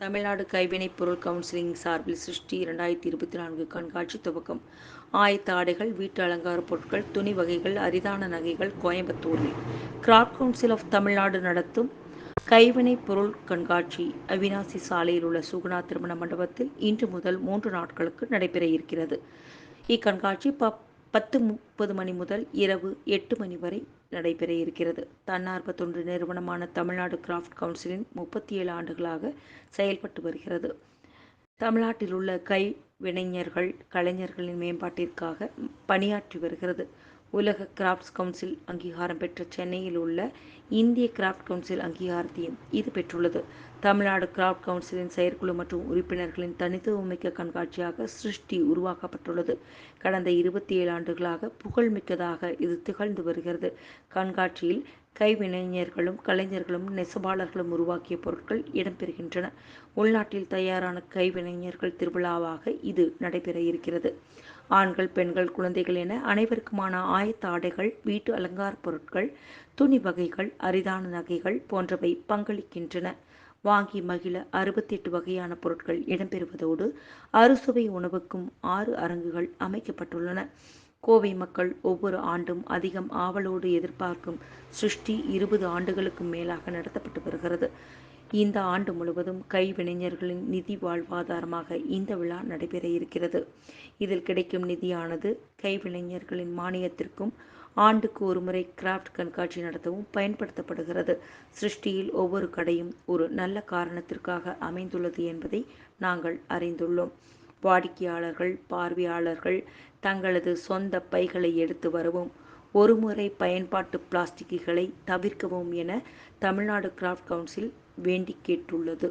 தமிழ்நாடு கைவினைப் பொருள் கவுன்சிலிங் சார்பில் சிருஷ்டி இரண்டாயிரத்தி இருபத்தி நான்கு கண்காட்சி துவக்கம். ஆயத்த ஆடைகள் வீட்டு அலங்கார பொருட்கள் துணி வகைகள் அரிதான நகைகள் கோயம்புத்தூரில். கிராப் கவுன்சில் ஆஃப் தமிழ்நாடு நடத்தும் கைவினைப் பொருள் கண்காட்சி அவினாசி சாலையில் உள்ள சுகுணா திருமண மண்டபத்தில் இன்று முதல் மூன்று நாட்களுக்கு நடைபெற இருக்கிறது. இக்கண்காட்சி ப பத்து முப்பது மணி முதல் இரவு எட்டு மணி வரை நடைபெற இருக்கிறது. தன்னார்வ தொண்டு நிறுவனமான தமிழ்நாடு கிராஃப்ட் கவுன்சிலின் முப்பத்தி ஏழு ஆண்டுகளாக செயல்பட்டு வருகிறது. தமிழ்நாட்டில் உள்ள கை விளைஞர்கள் கலைஞர்களின் மேம்பாட்டிற்காக பணியாற்றி வருகிறது. உலக கிராஃப்ட்ஸ் கவுன்சில் அங்கீகாரம் பெற்ற சென்னையில் உள்ள இந்திய கிராஃப்ட் கவுன்சில் அங்கீகாரத்தையும் இது பெற்றுள்ளது. தமிழ்நாடு கிராஃப்ட் கவுன்சிலின் செயற்குழு மற்றும் உறுப்பினர்களின் தனித்துவமிக்க கண்காட்சியாக சிருஷ்டி உருவாக்கப்பட்டுள்ளது. கடந்த இருபத்தி ஏழு ஆண்டுகளாக புகழ்மிக்கதாக இது திகழ்ந்து வருகிறது. கண்காட்சியில் கைவினைஞர்களும் கலைஞர்களும் நெசவாளர்களும் உருவாக்கிய பொருட்கள் இடம்பெறுகின்றன. உள்நாட்டில் தயாரான கைவினைஞர்கள் திருவிழாவாக இது நடைபெற இருக்கிறது. ஆண்கள் பெண்கள் குழந்தைகள் என அனைவருக்குமான ஆயத்த ஆடைகள் வீட்டு அலங்கார பொருட்கள் துணி வகைகள் அரிதான நகைகள் போன்றவை பங்களிக்கின்றன. வாங்கி மகிழ அறுபத்தெட்டு வகையான பொருட்கள் இடம்பெறுவதோடு அறுசுவை உணவுக்கும் ஆறு அரங்குகள் அமைக்கப்பட்டுள்ளன. கோவை மக்கள் ஒவ்வொரு ஆண்டும் அதிகம் ஆவலோடு எதிர்பார்க்கும் சிருஷ்டி இருபது ஆண்டுகளுக்கும் மேலாக நடத்தப்பட்டு வருகிறது. இந்த ஆண்டு முழுவதும் கைவினைஞர்களின் நிதி வாழ்வாதாரமாக இந்த விழா நடைபெற இருக்கிறது. இதில் கிடைக்கும் நிதியானது கைவினைஞர்களின் மானியத்திற்கும் ஆண்டுக்கு ஒருமுறை கிராஃப்ட் கண்காட்சி நடத்தவும் பயன்படுத்தப்படுகிறது. சிருஷ்டியில் ஒவ்வொரு கடையும் ஒரு நல்ல காரணத்திற்காக அமைந்துள்ளது என்பதை நாங்கள் அறிந்துள்ளோம். வாடிக்கையாளர்கள் பார்வையாளர்கள் தங்களது சொந்த பைகளை எடுத்து வரவும் ஒருமுறை பயன்பாட்டு பிளாஸ்டிக்குகளை தவிர்க்கவும் என தமிழ்நாடு கிராஃப்ட் கவுன்சில் வேண்டி கேட்டுள்ளது.